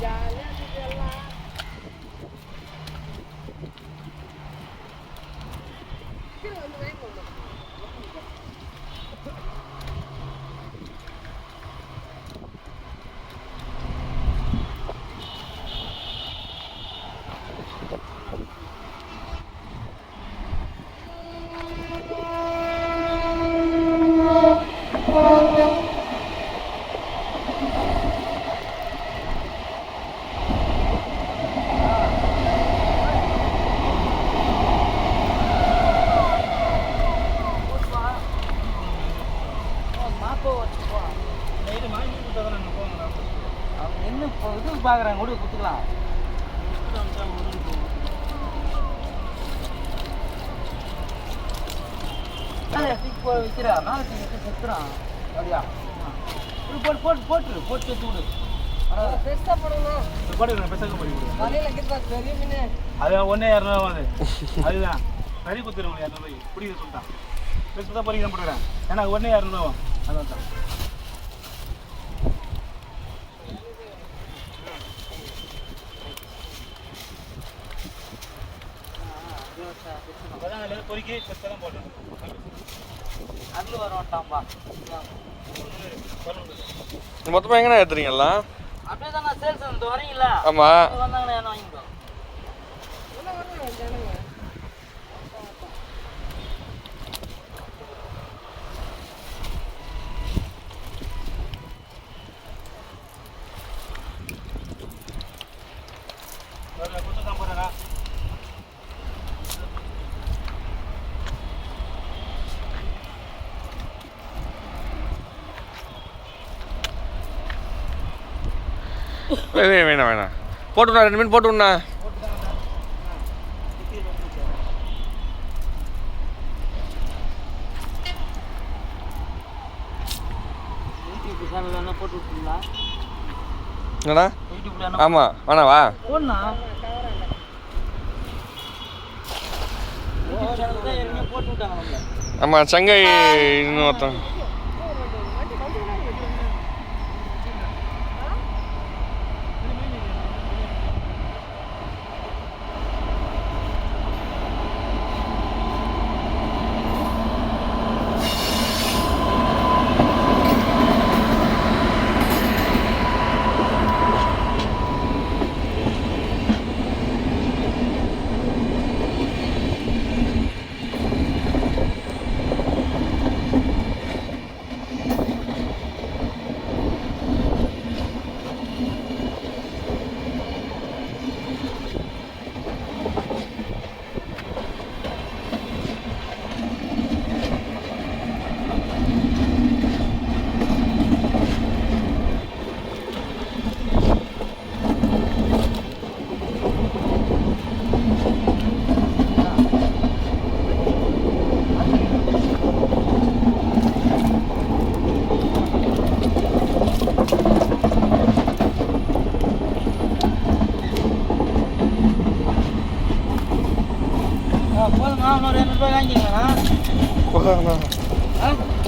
Yeah. அவங்க என்ன இப்போ இது பார்க்குறாங்க கூட வைக்கிறா மேலே தூக்கி வச்சு செத்துறான். அப்படியா? போட்டு போட்டு போட்டுரு. போட்டு வச்சு விடு. பரவாயில்ல. பெருசாக போடணும் வலையில் பெரிய மீன். அது ஒன்றே இரநூறுவா அது. அதுதான். சரி குத்துருவோம் இரநூறுவாய்க்கு பிடிக்க சொல்லிட்டான். பெருசு தான் பொறிக்க போட்டுக்கிறேன். ஏன்னா ஒன்றே இரநூறுவா அதான் தான் அப்பதான் அதில் பொறிக்கி பெருசாக தான் போட்டேன் அருள் வரமாட்டான்பா மொத்தமாக எங்கண்ணா ஏற்றுறீங்களா அப்படியே தான் நான் சேல்ஸ் வரீங்களா? ஆமாம் வந்தாங்கன்னா வாங்கிக்கோ. வேணாம் வேணாம் வேணாம் போட்டுண்ணா ரெண்டு மீன் போட்டுண்ணா என்ன ஆமாம் வேணாவா போடணா யூடியூப் சேனல்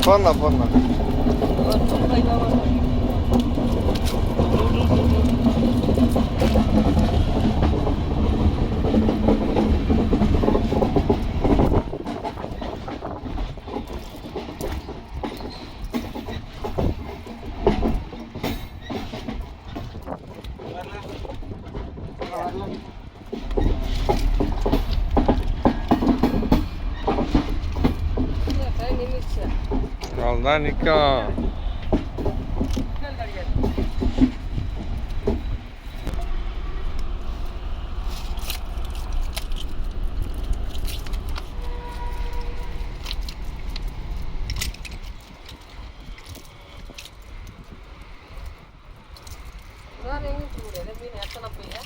ফোন না ফোন না அவ்வளோதான் நிற்கும் வேறு எங்கே முடியாது மீன் எத்தனை போய்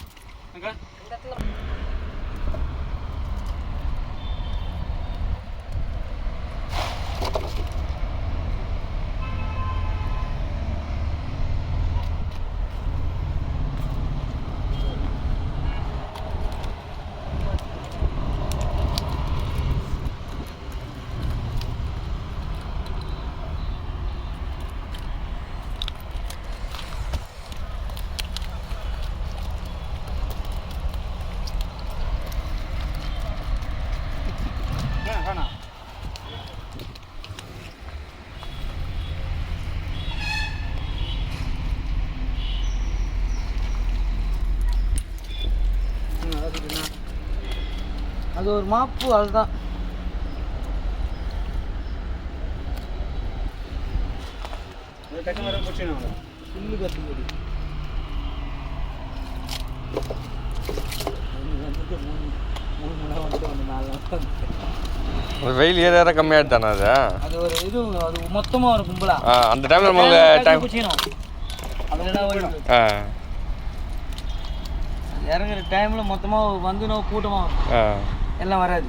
அங்கே இந்த இடத்துல அது ஒரு மாப்பு அதுதான். புல்லு கட்டுப்படி. அது வெயில் ஏற ஏற கம்மியாகிட்டானே அது? அது ஒரு இது அது மொத்தமா ஒரு கும்பலா. அந்த டைமில் நம்மளுக்கு டைம் ஆ. இறங்குற டைமில் மொத்தமாக வந்து நம்ம கூட்டமாக ஆ. எல்லாம் வராது.